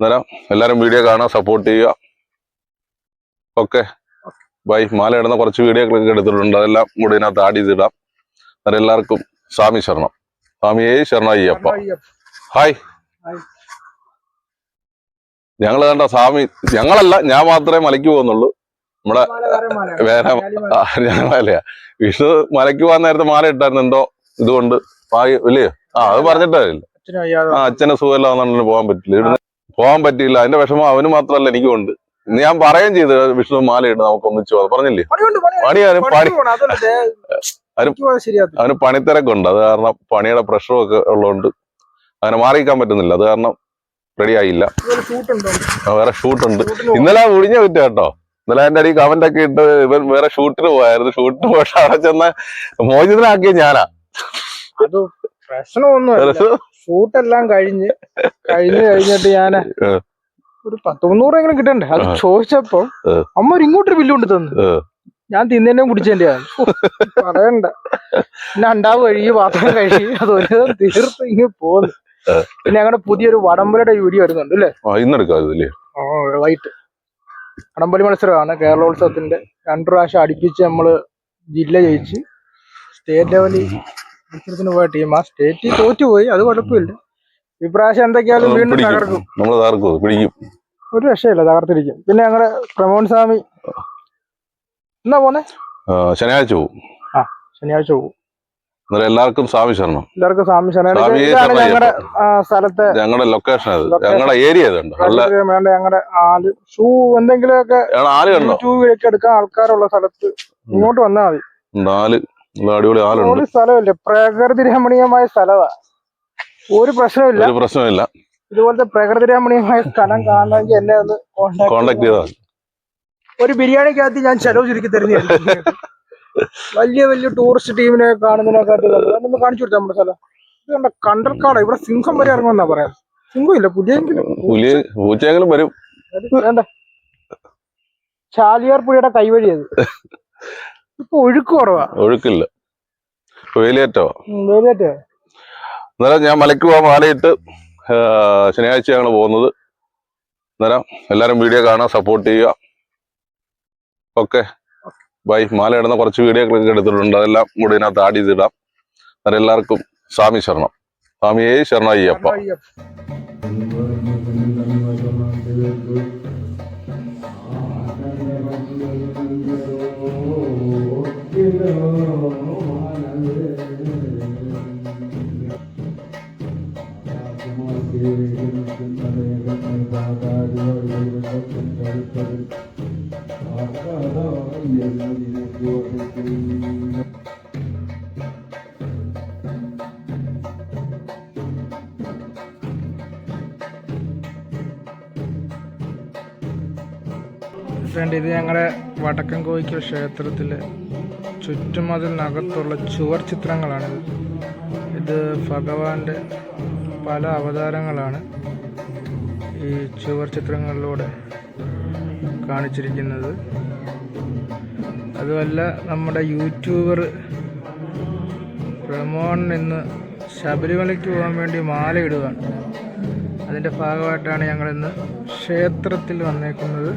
അന്നേരം എല്ലാരും വീഡിയോ കാണാൻ സപ്പോർട്ട് ചെയ്യുക. ഓക്കെ. ബൈ. മാല ഇടുന്ന കുറച്ച് വീഡിയോകളൊക്കെ എടുത്തിട്ടുണ്ട്. അതെല്ലാം കൂടി ഇതിനകത്ത് ആഡ് ചെയ്തിടാം. അന്നേരം എല്ലാവർക്കും സ്വാമി ശരണം. സ്വാമിയേ ശരണയ്യപ്പ. ഹായ്. ഞങ്ങൾ കണ്ട സ്വാമി ഞങ്ങളല്ല ഞാൻ മാത്രമേ മലയ്ക്ക് പോകുന്നുള്ളൂ. നമ്മുടെ വേറെ ആ, ഞങ്ങളല്ല വിഷ്ണു മലയ്ക്ക് പോകാൻ നേരത്തെ മാല ഇട്ടായിരുന്നു എന്തോ ഇതുകൊണ്ട്. ഇല്ലയോ ആ അത് പറഞ്ഞിട്ടില്ല ആ അച്ഛനെ സുഖമില്ലാന്നുണ്ടെങ്കിൽ പോകാൻ പറ്റില്ല. ഇവിടുന്ന് പോകാൻ പറ്റിയില്ല. അതിന്റെ വിഷമം അവന് മാത്രല്ല എനിക്കും ഉണ്ട് ഞാൻ പറയുകയും ചെയ്തു വിഷ്ണു മാലയിട്ട് നമുക്ക് ഒന്നിച്ചു പോകാം. പറഞ്ഞില്ലേ? പണി. പണി അവന് പണിത്തിരക്കുണ്ട്. അത് കാരണം പണിയുടെ പ്രഷറും ഒക്കെ ഉള്ളതുകൊണ്ട് അങ്ങനെ മാറിയിക്കാൻ പറ്റുന്നില്ല. അത് കാരണം റെഡി ആയില്ല. വേറെ ഷൂട്ടുണ്ട്. ഇന്നലെ ഒഴിഞ്ഞ പറ്റുക കേട്ടോ. ഇന്നലെ എന്റെ അടി കമന്റ് ഒക്കെ ഇട്ട് ഇവൻ വേറെ ഷൂട്ടിന് പോയായിരുന്നു. ഷൂട്ടിന് പോയിട്ട് അവിടെ ചെന്ന മോചിതനാക്കിയ ഞാനാ. അത് പ്രശ്നമൊന്നുമല്ല. ഷൂട്ടെല്ലാം കഴിഞ്ഞ് കഴിഞ്ഞ് കഴിഞ്ഞിട്ട് ഞാൻ ഏ. ഒരു പത്ത് മുന്നൂറെങ്കിലും കിട്ടണ്ടേ? അത്. ചോദിച്ചപ്പോ. അമ്മ ഒരു ഇങ്ങോട്ടൊരു ബില്ല് കൊണ്ട് തന്നു. ഞാൻ തിന്നെ കുടിച്ചതിന്റെ പറയണ്ട. പിന്നെ അണ്ടാവ് കഴുകി പാത്രം കഴുകി അത് ഒരു തീർത്ത് ഇങ്ങ് പോന്നു. പിന്നെ ഞങ്ങളുടെ പുതിയൊരു വടംവലയുടെ വീഡിയോ വരുന്നുണ്ട് അല്ലേ? ആ ഇന്നെടുക്കാം ഇതില്ലേ ആ, വൈകിട്ട്. വടംവലി മത്സരമാണ്. കേരളോത്സവത്തിന്റെ രണ്ടു പ്രാവശ്യം അടുപ്പിച്ച് നമ്മൾ ജില്ല ജയിച്ച് സ്റ്റേറ്റ് ലെവലിൽ മത്സരത്തിന് പോയ ടീം ആ. സ്റ്റേറ്റിൽ തോറ്റുപോയി. അത് കുഴപ്പമില്ല. ഇപ്രാവശ്യം എന്തൊക്കെയാലും വീണ്ടും തകർക്കും. നമ്മൾ തകർക്കും. പിടിക്കും. ഒരു രക്ഷയില്ല. തകർത്തിരിക്കും. പിന്നെ ഞങ്ങളുടെ പ്രമോൺ സ്വാമി എന്നാ പോന്നെ? ആ, ശനിയാഴ്ച പോകും ശനിയാഴ്ച പോകും എല്ലാവർക്കും സ്വാമി ശരണം. എല്ലാവർക്കും സ്വാമി ശരണം. ഞങ്ങളുടെ സ്ഥലത്തെ ഞങ്ങളുടെ ലൊക്കേഷൻ ഞങ്ങളുടെ ഏരിയ ഞങ്ങളുടെ ആൽ ഷൂ ആൽ കണ്ടോ? യൂട്യൂബിലൊക്കെ എടുക്കാൻ ആൾക്കാരുള്ള സ്ഥലത്ത് ഇങ്ങോട്ട് വന്നാൽ മതി. അടിപൊളി ആളുണ്ട്. ഒരു സ്ഥലമില്ല? പ്രകൃതി രമണീയമായ സ്ഥലമാ ഒരു പ്രശ്നമില്ല ഒരു പ്രശ്നമില്ല ഇതുപോലത്തെ പ്രകൃതി രമണീയമായ സ്ഥലം കാണണമെങ്കിൽ എന്നെ ഒന്ന് കോണ്ടാക്ട് ചെയ്താൽ. ഒരു ബിരിയാണിക്കകത്ത് ഞാൻ ചെലവ് ചുരുക്കി തരുന്ന വലിയ വലിയ ടൂറിസ്റ്റ് ടീമിനെ കാണുന്നതിനെക്കാട്ടി ഒന്ന് കാണിച്ചു കൊടുത്താൽ നമ്മുടെ സ്ഥലം. ഇത് കണ്ട കണ്ടൽക്കാട് ഇവിടെ സിംഹം വരെ ഇറങ്ങുമെന്നാ പറയാം. സിംഹം ഇല്ല പുലിയെങ്കിലും. പുലി പൂച്ചയെങ്കിലും വരും. വേണ്ട. ചാലിയാർ പുഴയുടെ കൈവഴി അത്. ഇപ്പൊ ഒഴുക്ക് കുറവാ. ഒഴുക്കില്ല. വേലിയേറ്റോ? ഉം, അന്നേരം ഞാൻ മലയ്ക്ക് പോകാൻ മാലയിട്ട് ശനിയാഴ്ച ഞങ്ങൾ പോകുന്നത്. അന്നേരം എല്ലാരും വീഡിയോ കാണാൻ സപ്പോർട്ട് ചെയ്യുക. ഓക്കെ. ബൈ. മാല ഇടുന്ന കുറച്ച് വീഡിയോകളൊക്കെ എടുത്തിട്ടുണ്ട്. അതെല്ലാം കൂടി ഇതിനകത്ത് ആഡ് ചെയ്തിടാം. അന്നേരം എല്ലാവർക്കും സ്വാമി ശരണം. സ്വാമിയേ ശരണയ്യപ്പ. ഫ്രണ്ട് ഇത് ഞങ്ങളുടെ വടക്കൻ കോയിക്കൽ ക്ഷേത്രത്തിലെ ചുറ്റുമതിലിനകത്തുള്ള ചുവർ ചിത്രങ്ങളാണിത് ഇത് ഭഗവാന്റെ പല അവതാരങ്ങളാണ്. ഈ ചുവർ ചിത്രങ്ങളിലൂടെ കാണിച്ചിരിക്കുന്നത്. അതുമല്ല നമ്മുടെ യൂട്യൂബർ പ്രമോൺ ഇന്ന് ശബരിമലയ്ക്ക് പോകാൻ വേണ്ടി മാല ഇടുകയാണ് അതിന്റെ ഭാഗമായിട്ടാണ് ഞങ്ങളിന്ന് ക്ഷേത്രത്തിൽ വന്നേക്കുന്നത്.